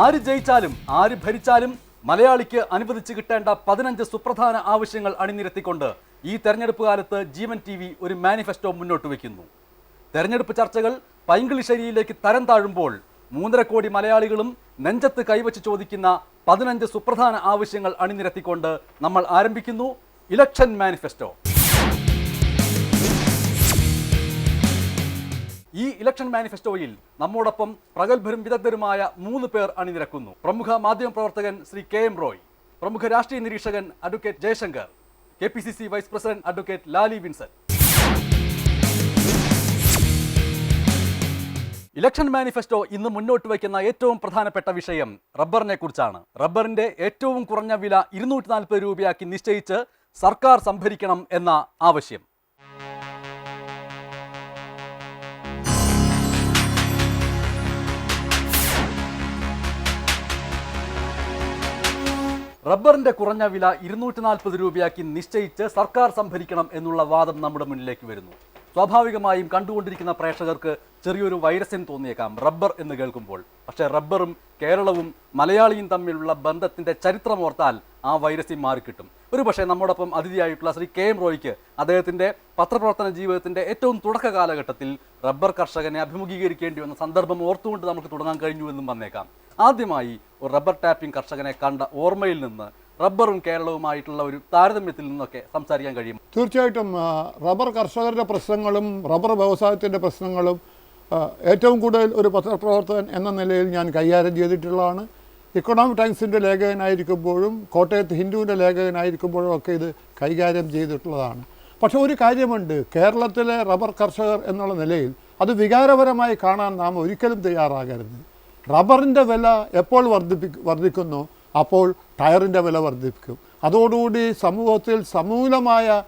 ആര് ജയിച്ചാലും ആര് ഭരിച്ചാലും മലയാളിക്ക് അനുവദിച്ചു കിട്ടേണ്ട പതിനഞ്ച് സുപ്രധാന ആവശ്യങ്ങൾ അണിനിരത്തിക്കൊണ്ട് ഈ തെരഞ്ഞെടുപ്പ് കാലത്ത് ജീവൻ ടി വി ഒരു മാനിഫെസ്റ്റോ മുന്നോട്ട് വയ്ക്കുന്നു. തെരഞ്ഞെടുപ്പ് ചർച്ചകൾ പൈങ്കിളിശ്ശേരിയിലേക്ക് തരം താഴുമ്പോൾ മൂന്നര കോടി മലയാളികളും നെഞ്ചത്ത് കൈവച്ച് ചോദിക്കുന്ന പതിനഞ്ച് സുപ്രധാന ആവശ്യങ്ങൾ അണിനിരത്തിക്കൊണ്ട് നമ്മൾ ആരംഭിക്കുന്നു. Election manifesto. ഈ ഇലക്ഷൻ മാനിഫെസ്റ്റോയിൽ നമ്മോടൊപ്പം പ്രഗത്ഭരും വിദഗ്ധരുമായ മൂന്ന് പേർ അണിനിരക്കുന്നു. പ്രമുഖ മാധ്യമ പ്രവർത്തകൻ ശ്രീ കെ എം റോയ് പ്രമുഖ രാഷ്ട്രീയ നിരീക്ഷകൻ advocate Jayashankar K P C C vice president advocate Lali Vincent. Election manifesto ഇന്ന് മുന്നോട്ട് വയ്ക്കുന്ന ഏറ്റവും പ്രധാനപ്പെട്ട വിഷയം റബ്ബറിനെ കുറിച്ചാണ്. റബ്ബറിന്റെ ഏറ്റവും കുറഞ്ഞ വില ഇരുന്നൂറ്റി നാൽപ്പത് രൂപയാക്കി നിശ്ചയിച്ച് സർക്കാർ സംഭരിക്കണം എന്ന ആവശ്യം. റബ്ബറിന്റെ കുറഞ്ഞ വില ഇരുന്നൂറ്റി നാൽപ്പത് രൂപയാക്കി നിശ്ചയിച്ച് സർക്കാർ സംഭരിക്കണം എന്നുള്ള വാദം നമ്മുടെ മുന്നിലേക്ക് വരുന്നു. സ്വാഭാവികമായും കണ്ടുകൊണ്ടിരിക്കുന്ന പ്രേക്ഷകർക്ക് ചെറിയൊരു വൈരസ്യം തോന്നിയേക്കാം റബ്ബർ എന്ന് കേൾക്കുമ്പോൾ. പക്ഷേ റബ്ബറും കേരളവും മലയാളിയും തമ്മിലുള്ള ബന്ധത്തിന്റെ ചരിത്രമോർത്താൽ ആ വൈരസ്യം മാറിക്കിട്ടും. ഒരു പക്ഷേ നമ്മോടൊപ്പം അതിഥിയായിട്ടുള്ള ശ്രീ കെ എം റോയ്ക്ക് അദ്ദേഹത്തിന്റെ പത്രപ്രവർത്തന ജീവിതത്തിന്റെ ഏറ്റവും തുടക്ക കാലഘട്ടത്തിൽ റബ്ബർ കർഷകനെ അഭിമുഖീകരിക്കേണ്ടി വന്ന സന്ദർഭം ഓർത്തുകൊണ്ട് നമുക്ക് തുടങ്ങാൻ കഴിഞ്ഞു എന്നും വന്നേക്കാം. ആദ്യമായി ഒരു റബ്ബർ ടാപ്പിംഗ് കർഷകനെ കണ്ട ഓർമ്മയിൽ നിന്ന് റബ്ബറും കേരളവുമായിട്ടുള്ള ഒരു താരതമ്യത്തിൽ നിന്നൊക്കെ സംസാരിക്കാൻ കഴിയും. തീർച്ചയായിട്ടും റബ്ബർ കർഷകരുടെ പ്രശ്നങ്ങളും റബ്ബർ വ്യവസായത്തിന്റെ പ്രശ്നങ്ങളും ഏറ്റവും കൂടുതൽ ഒരു പത്രപ്രവർത്തകൻ എന്ന നിലയിൽ ഞാൻ കൈകാര്യം ചെയ്തിട്ടുള്ളതാണ്. ഇക്കണോമിക് ടൈംസിന്റെ ലേഖകനായിരിക്കുമ്പോഴും കോട്ടയത്ത് ഹിന്ദുവിന്റെ ലേഖകനായിരിക്കുമ്പോഴും ഒക്കെ ഇത് കൈകാര്യം ചെയ്തിട്ടുള്ളതാണ്. പക്ഷെ ഒരു കാര്യമുണ്ട്. കേരളത്തിലെ റബ്ബർ കർഷകർ എന്നുള്ള നിലയിൽ അത് വികാരപരമായി കാണാൻ നാം ഒരിക്കലും തയ്യാറാകരുത്. റബ്ബറിന്റെ വില എപ്പോൾ വർദ്ധിപ്പി വർദ്ധിക്കുന്നു അപ്പോൾ ടയറിന്റെ വില വർദ്ധിപ്പിക്കും. അതോടുകൂടി സമൂഹത്തിൽ സമൂലമായ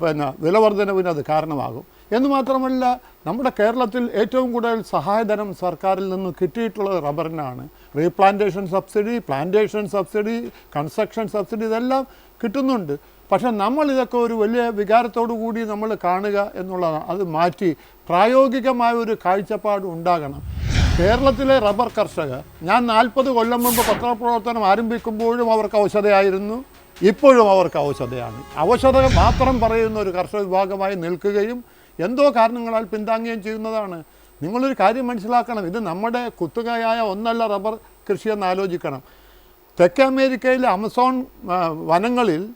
പിന്നെ വിലവർധനവിന് അത് കാരണമാകും. എന്ന് മാത്രമല്ല നമ്മുടെ കേരളത്തിൽ ഏറ്റവും കൂടുതൽ സഹായധനം സർക്കാരിൽ നിന്ന് കിട്ടിയിട്ടുള്ളത് റബ്ബറിനാണ്. Replantation subsidy plantation subsidy construction subsidy ഇതെല്ലാം കിട്ടുന്നുണ്ട്. പക്ഷെ നമ്മൾ ഇതൊക്കെ ഒരു വലിയ വികാരത്തോടു കൂടി നമ്മൾ കാണുക എന്നുള്ളതാണ്. അത് മാറ്റി പ്രായോഗികമായ ഒരു കാഴ്ചപ്പാട് ഉണ്ടാകണം. കേരളത്തിലെ റബ്ബർ കർഷകർ. ഞാൻ നാൽപ്പത് കൊല്ലം മുമ്പ് പത്രപ്രവർത്തനം ആരംഭിക്കുമ്പോഴും അവർക്ക് ഔഷധയായിരുന്നു. ഇപ്പോഴും അവർക്ക് ഔഷധയാണ്. ഔഷധ മാത്രം പറയുന്ന ഒരു കർഷക വിഭാഗമായി നിൽക്കുകയും എന്തോ കാരണങ്ങളാൽ പിന്താങ്ങുകയും ചെയ്യുന്നതാണ്. നിങ്ങളൊരു കാര്യം മനസ്സിലാക്കണം. ഇത് നമ്മുടെ കുത്തുകയായ ഒന്നല്ല റബ്ബർ കൃഷിയെന്ന് ആലോചിക്കണം. തെക്കേ അമേരിക്കയിലെ അമസോൺ വനങ്ങളിൽ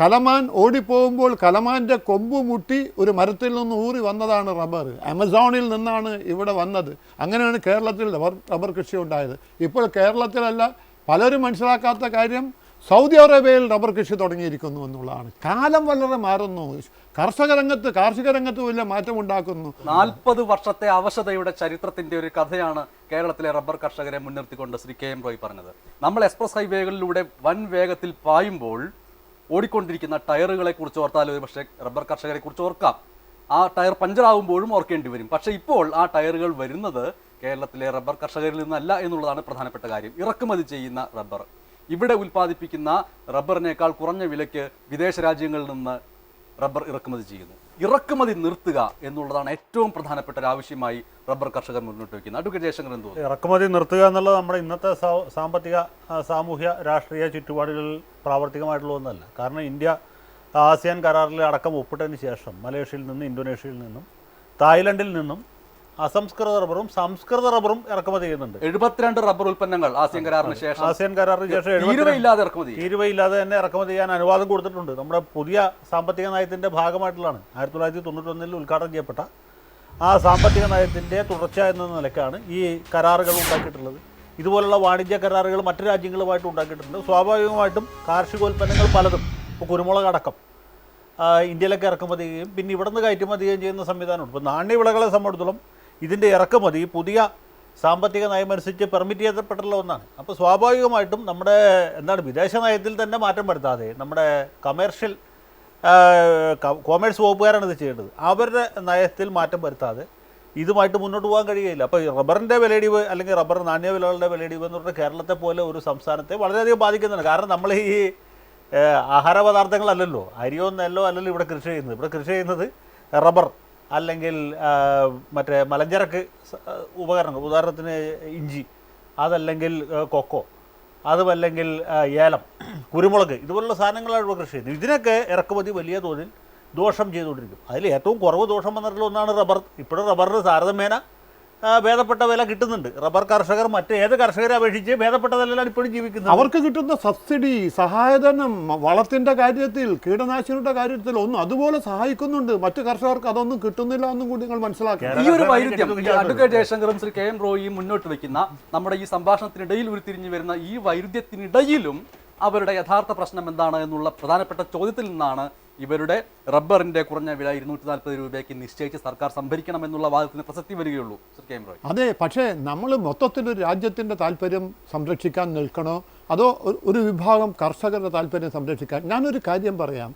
കലമാൻ ഓടിപ്പോകുമ്പോൾ കലമാന്റെ കൊമ്പ് മുട്ടി ഒരു മരത്തിൽ നിന്ന് ഊറി വന്നതാണ് റബ്ബർ. ആമസോണിൽ നിന്നാണ് ഇവിടെ വന്നത്. അങ്ങനെയാണ് കേരളത്തിൽ റബ്ബർ റബ്ബർ കൃഷി ഉണ്ടായത്. ഇപ്പോൾ കേരളത്തിലല്ല പലരും മനസ്സിലാക്കാത്ത കാര്യം സൗദി അറേബ്യയിൽ റബ്ബർ കൃഷി തുടങ്ങിയിരിക്കുന്നു എന്നുള്ളതാണ്. കാലം വളരെ മാറുന്നു. കർഷക രംഗത്ത് കാർഷിക രംഗത്ത് വലിയ മാറ്റം ഉണ്ടാക്കുന്നു. നാൽപ്പത് വർഷത്തെ അവശതയുടെ ചരിത്രത്തിന്റെ ഒരു കഥയാണ് കേരളത്തിലെ റബ്ബർ കർഷകരെ മുൻനിർത്തിക്കൊണ്ട് ശ്രീ കെ എം റോയ് പറഞ്ഞത്. നമ്മൾ എക്സ്പ്രസ് ഹൈവേകളിലൂടെ വൻ വേഗത്തിൽ പായുമ്പോൾ ഓടിക്കൊണ്ടിരിക്കുന്ന ടയറുകളെ കുറിച്ച് ഓർത്താൽ ഒരു പക്ഷേ റബ്ബർ കർഷകരെ കുറിച്ച് ഓർക്കാം. ആ ടയർ പഞ്ചറാവുമ്പോഴും ഓർക്കേണ്ടി വരും. പക്ഷേ ഇപ്പോൾ ആ ടയറുകൾ വരുന്നത് കേരളത്തിലെ റബ്ബർ കർഷകരിൽ നിന്നല്ല എന്നുള്ളതാണ് പ്രധാനപ്പെട്ട കാര്യം. ഇറക്കുമതി ചെയ്യുന്ന റബ്ബർ. ഇവിടെ ഉൽപ്പാദിപ്പിക്കുന്ന റബ്ബറിനേക്കാൾ കുറഞ്ഞ വിലയ്ക്ക് വിദേശ രാജ്യങ്ങളിൽ നിന്ന് റബ്ബർ ഇറക്കുമതി ചെയ്യുന്നു. ഇറക്കുമതി നിർത്തുക എന്നുള്ളതാണ് ഏറ്റവും പ്രധാനപ്പെട്ട ഒരു ആവശ്യമായി റബ്ബർ കർഷകർ മുന്നോട്ട് വയ്ക്കുന്നത്. അഡ്വക്കേറ്റ് ജയശങ്കർ എന്ത് ഇറക്കുമതി നിർത്തുക എന്നുള്ളത് നമ്മുടെ ഇന്നത്തെ സാമ്പത്തിക സാമൂഹ്യ രാഷ്ട്രീയ ചുറ്റുപാടുകളിൽ പ്രാവർത്തികമായിട്ടുള്ള ഒന്നല്ല. കാരണം ഇന്ത്യ ആസിയാൻ കരാറിൽ അടക്കം ഒപ്പിട്ടതിന് ശേഷം മലേഷ്യയിൽ നിന്നും ഇന്തോനേഷ്യയിൽ നിന്നും തായ്ലൻഡിൽ നിന്നും അസംസ്കൃത റബ്ബറും സംസ്കൃത റബ്ബറും ഇറക്കുമതി ചെയ്യുന്നുണ്ട്. എഴുപത്തിരണ്ട് റബ്ബർ ഉൽപ്പന്നങ്ങൾ ആസിയൻ കരാറിന് ശേഷം ആസിയൻ കരാറിന് ശേഷം തീരുവയില്ലാതെ ഇറക്കുമതി. തീരുവയില്ലാതെ തന്നെ ഇറക്കുമതി ചെയ്യാൻ അനുവാദം കൊടുത്തിട്ടുണ്ട്. നമ്മുടെ പുതിയ സാമ്പത്തിക നയത്തിന്റെ ഭാഗമായിട്ടുള്ളതാണ്. ആയിരത്തി തൊള്ളായിരത്തി തൊണ്ണൂറ്റൊന്നിൽ ഉദ്ഘാടനം ചെയ്യപ്പെട്ട ആ സാമ്പത്തിക നയത്തിന്റെ തുടർച്ച എന്ന നിലക്കാണ് ഈ കരാറുകൾ ഉണ്ടാക്കിയിട്ടുള്ളത്. ഇതുപോലുള്ള വാണിജ്യ കരാറുകൾ മറ്റു രാജ്യങ്ങളുമായിട്ട് ഉണ്ടാക്കിയിട്ടുണ്ട്. സ്വാഭാവികമായിട്ടും കാർഷികോൽപ്പന്നങ്ങൾ പലതും ഇപ്പോൾ കുരുമുളക് അടക്കം ഇന്ത്യയിലൊക്കെ ഇന്ത്യയിലേക്ക് ഇറക്കുമതി ചെയ്യുകയും പിന്നെ ഇവിടുന്ന് കയറ്റുമതി ചെയ്യുകയും ചെയ്യുന്ന സംവിധാനമുണ്ട്. ഇപ്പോൾ നാണ്യവിളകളെ സംബന്ധിച്ചിടത്തോളം ഇതിന്റെ ഇറക്കുമതി പുതിയ സാമ്പത്തിക നയമനുസരിച്ച് പെർമിറ്റ് ചെയ്യപ്പെട്ടുള്ള ഒന്നാണ്. അപ്പോൾ സ്വാഭാവികമായിട്ടും നമ്മുടെ എന്താണ് വിദേശ നയത്തിൽ തന്നെ മാറ്റം വരുത്താതെ നമ്മുടെ കമേർഷ്യൽ കോമേഴ്സ് വകുപ്പുകാരാണ് ഇത് ചെയ്യേണ്ടത്. അവരുടെ നയത്തിൽ മാറ്റം വരുത്താതെ ഇതുമായിട്ട് മുന്നോട്ട് പോകാൻ കഴിയുകയില്ല. അപ്പോൾ റബ്ബറിന്റെ വിലയിടിവ് അല്ലെങ്കിൽ റബ്ബർ നാണ്യവിലകളുടെ വിലയിടിവ് എന്ന് പറഞ്ഞാൽ കേരളത്തെ പോലെ ഒരു സംസ്ഥാനത്തെ വളരെയധികം ബാധിക്കുന്നുണ്ട്. കാരണം നമ്മൾ ഈ ആഹാര പദാർത്ഥങ്ങളല്ലല്ലോ അരിയോ നെല്ലോ അല്ലല്ലോ ഇവിടെ കൃഷി ചെയ്യുന്നത്. ഇവിടെ കൃഷി ചെയ്യുന്നത് റബ്ബർ. അല്ലെങ്കിൽ മറ്റേ മലഞ്ചരക്ക് ഉപകരണങ്ങൾ. ഉദാഹരണത്തിന് ഇഞ്ചി അതല്ലെങ്കിൽ കൊക്കോ അതുമല്ലെങ്കിൽ ഏലം കുരുമുളക് ഇതുപോലുള്ള സാധനങ്ങളാണ് ഇവിടെ കൃഷി ചെയ്യുന്നത്. ഇതിനൊക്കെ ഇറക്കുമതി വലിയ തോതിൽ ദോഷം ചെയ്തുകൊണ്ടിരിക്കും. അതിൽ ഏറ്റവും കുറവ് ദോഷം വന്നിട്ടുള്ള ഒന്നാണ് റബ്ബർ. ഇപ്പോഴും റബ്ബറിന് താരതമ്യേന ഭേദപ്പെട്ട വില കിട്ടുന്നുണ്ട്. റബ്ബർ കർഷകർ മറ്റ് ഏത് കർഷകരെ അപേക്ഷിച്ച് ഭേദപ്പെട്ട വിലയിലാണ് ഇപ്പോഴും ജീവിക്കുന്നത് അവർക്ക് കിട്ടുന്ന സബ്സിഡി സഹായധനം വളത്തിന്റെ കാര്യത്തിൽ കീടനാശിനിയുടെ കാര്യത്തിൽ ഒന്നും അതുപോലെ സഹായിക്കുന്നുണ്ട്. മറ്റു കർഷകർക്ക് അതൊന്നും കിട്ടുന്നില്ല എന്നും കൂടി നിങ്ങൾ മനസ്സിലാക്കുക ഈ ഒരു വൈരുദ്ധ്യം അഡ്വക്കേറ്റ് ജയശങ്കറും ശ്രീ കെ എം റോയിയും മുന്നോട്ട് വെക്കുന്ന നമ്മുടെ ഈ സംഭാഷണത്തിനിടയിൽ ഉരുത്തിരിഞ്ഞു വരുന്ന ഈ വൈരുദ്ധ്യത്തിനിടയിലും അവരുടെ യഥാർത്ഥ പ്രശ്നം എന്താണ് എന്നുള്ള പ്രധാനപ്പെട്ട ചോദ്യത്തിൽ നിന്നാണ് ഇവരുടെ റബ്ബറിന്റെ കുറഞ്ഞ വില ഇരുന്നൂറ്റി നാൽപ്പത് രൂപയ്ക്ക് നിശ്ചയിച്ച് സർക്കാർ സംഭരിക്കണം എന്നുള്ള വാദത്തിന് പ്രസക്തി വരികയുള്ളൂ സർ അതെ പക്ഷേ നമ്മൾ മൊത്തത്തിൽ ഒരു രാജ്യത്തിന്റെ താല്പര്യം സംരക്ഷിക്കാൻ നിൽക്കണോ? അതോ ഒരു വിഭാഗം കർഷകരുടെ താല്പര്യം സംരക്ഷിക്കാൻ? ഞാനൊരു കാര്യം പറയാം.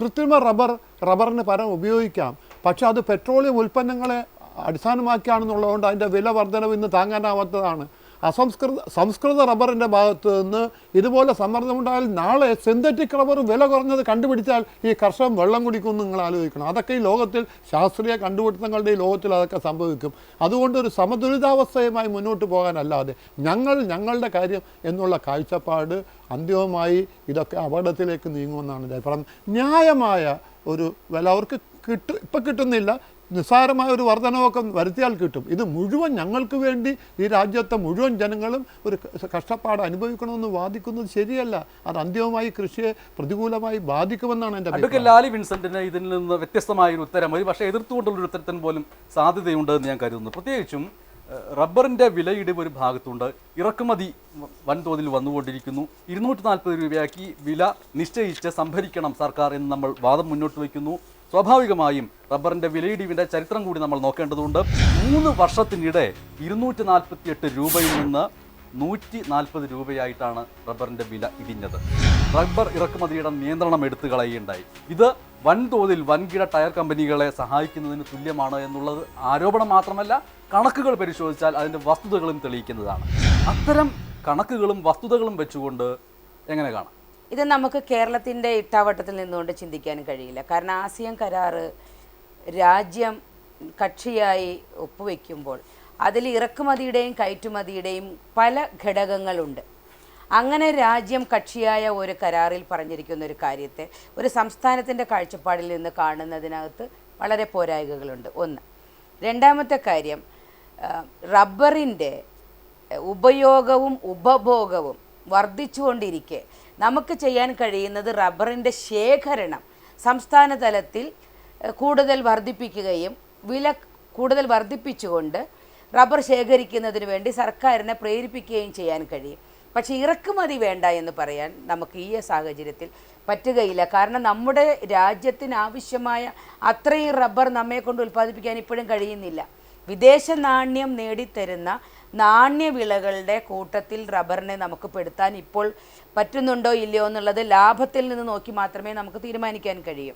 കൃത്രിമ റബ്ബർ റബ്ബറിന് പരം ഉപയോഗിക്കാം. പക്ഷെ അത് പെട്രോളിയം ഉൽപ്പന്നങ്ങളെ അടിസ്ഥാനമാക്കിയാണെന്നുള്ളതുകൊണ്ട് അതിന്റെ വില വർധനവ് ഇന്ന് താങ്ങാനാവാത്തതാണ്. അസംസ്കൃത സംസ്കൃത റബ്ബറിന്റെ ഭാഗത്ത് നിന്ന് ഇതുപോലെ സമ്മർദ്ദമുണ്ടായാൽ നാളെ സിന്തറ്റിക് റബ്ബർ വില കുറഞ്ഞത് കണ്ടുപിടിച്ചാൽ ഈ കർഷകൻ വെള്ളം കുടിക്കുമെന്ന് നിങ്ങൾ ആലോചിക്കണം. അതൊക്കെ ഈ ലോകത്തിൽ ശാസ്ത്രീയ കണ്ടുപിടുത്തങ്ങളുടെ ഈ ലോകത്തിൽ അതൊക്കെ സംഭവിക്കും. അതുകൊണ്ട് ഒരു സമതുലിതാവസ്ഥയുമായി മുന്നോട്ട് പോകാനല്ലാതെ ഞങ്ങൾ ഞങ്ങളുടെ കാര്യം എന്നുള്ള കാഴ്ചപ്പാട് അന്തിമമായി ഇതൊക്കെ അപകടത്തിലേക്ക് നീങ്ങുമെന്നാണ് എന്റെ അഭിപ്രായം. ന്യായമായ ഒരു വില അവർക്ക് കിട്ടു ഇപ്പം കിട്ടുന്നില്ല. നിസ്സാരമായ ഒരു വർധനവൊക്കെ വരുത്തിയാൽ കിട്ടും. ഇത് മുഴുവൻ ഞങ്ങൾക്ക് വേണ്ടി ഈ രാജ്യത്തെ മുഴുവൻ ജനങ്ങളും ഒരു കഷ്ടപ്പാട് അനുഭവിക്കണമെന്ന് വാദിക്കുന്നത് ശരിയല്ല. അത് അന്തിമമായി കൃഷിയെ പ്രതികൂലമായി ബാധിക്കുമെന്നാണ് എന്റെ അഭിപ്രായം. അഡ്വക്കേറ്റ് ലാലി വിൻസെന്റിന് ഇതിൽ നിന്ന് വ്യത്യസ്തമായ ഒരു ഉത്തരം ഒരു പക്ഷേ എതിർത്തുകൊണ്ടുള്ള ഒരു ഉത്തരത്തിന് പോലും സാധ്യതയുണ്ട് എന്ന് ഞാൻ കരുതുന്നു. പ്രത്യേകിച്ചും റബ്ബറിന്റെ വിലയിടിവ് ഒരു ഭാഗത്തുണ്ട്. ഇറക്കുമതി വൻതോതിൽ വന്നുകൊണ്ടിരിക്കുന്നു. ഇരുന്നൂറ്റി നാൽപ്പത് രൂപയാക്കി വില നിശ്ചയിച്ച് സംഭരിക്കണം സർക്കാർ എന്ന് നമ്മൾ വാദം മുന്നോട്ട് വയ്ക്കുന്നു. സ്വാഭാവികമായും റബ്ബറിന്റെ വിലയിടിവിന്റെ ചരിത്രം കൂടി നമ്മൾ നോക്കേണ്ടതുണ്ട്. മൂന്ന് വർഷത്തിനിടെ ഇരുന്നൂറ്റി നാൽപ്പത്തി എട്ട് രൂപയിൽ നിന്ന് നൂറ്റി നാൽപ്പത് രൂപയായിട്ടാണ് റബ്ബറിന്റെ വില ഇടിഞ്ഞത്. റബ്ബർ ഇറക്കുമതിയുടെ നിയന്ത്രണം എടുത്തു കളയുകയുണ്ടായി. ഇത് വൻതോതിൽ വൻകിട ടയർ കമ്പനികളെ സഹായിക്കുന്നതിന് തുല്യമാണ് എന്നുള്ളത് ആരോപണം മാത്രമല്ല കണക്കുകൾ പരിശോധിച്ചാൽ അതിന്റെ വസ്തുതകളും തെളിയിക്കുന്നതാണ്. അത്തരം കണക്കുകളും വസ്തുതകളും വെച്ചുകൊണ്ട് എങ്ങനെ കാണാം? ഇത് നമുക്ക് കേരളത്തിന്റെ ഇട്ടാവട്ടത്തിൽ നിന്നുകൊണ്ട് ചിന്തിക്കാൻ കഴിയില്ല. കാരണം ആസിയൻ കരാറ് രാജ്യം കക്ഷിയായി ഒപ്പുവെക്കുമ്പോൾ അതിൽ ഇറക്കുമതിയുടെയും കയറ്റുമതിയുടെയും പല ഘടകങ്ങളുണ്ട്. അങ്ങനെ രാജ്യം കക്ഷിയായ ഒരു കരാറിൽ പറഞ്ഞിരിക്കുന്ന ഒരു കാര്യത്തെ ഒരു സംസ്ഥാനത്തിന്റെ കാഴ്ചപ്പാടിൽ നിന്ന് കാണുന്നതിനകത്ത് വളരെ പോരായ്മകളുണ്ട് ഒന്ന് രണ്ടാമത്തെ കാര്യം റബ്ബറിന്റെ ഉപയോഗവും ഉപഭോഗവും വർദ്ധിച്ചുകൊണ്ടിരിക്കെ നമുക്ക് ചെയ്യാൻ കഴിയുന്നത് റബ്ബറിന്റെ ശേഖരണം. സംസ്ഥാന തലത്തിൽ കൂടുതൽ വർദ്ധിപ്പിക്കുകയും വില കൂടുതൽ വർദ്ധിപ്പിച്ചുകൊണ്ട് റബ്ബർ ശേഖരിക്കുന്നതിന് വേണ്ടി സർക്കാരിനെ പ്രേരിപ്പിക്കുകയും ചെയ്യാൻ കഴിയും. പക്ഷേ ഇറക്കുമതി വേണ്ട എന്ന് പറയാൻ നമുക്ക് ഈ സാഹചര്യത്തിൽ പറ്റുകയില്ല. കാരണം നമ്മുടെ രാജ്യത്തിന് ആവശ്യമായ അത്രയും റബ്ബർ നമ്മെ കൊണ്ട് ഉൽപ്പാദിപ്പിക്കാൻ ഇപ്പോഴും കഴിയുന്നില്ല. വിദേശ നാണ്യം നേടിത്തരുന്ന നാണ്യവിളകളുടെ കൂട്ടത്തിൽ റബ്ബറിനെ നമുക്ക് പെടുത്താൻ ഇപ്പോൾ പറ്റുന്നുണ്ടോ ഇല്ലയോ എന്നുള്ളത് ലാഭത്തിൽ നിന്ന് നോക്കി മാത്രമേ നമുക്ക് തീരുമാനിക്കാൻ കഴിയൂ.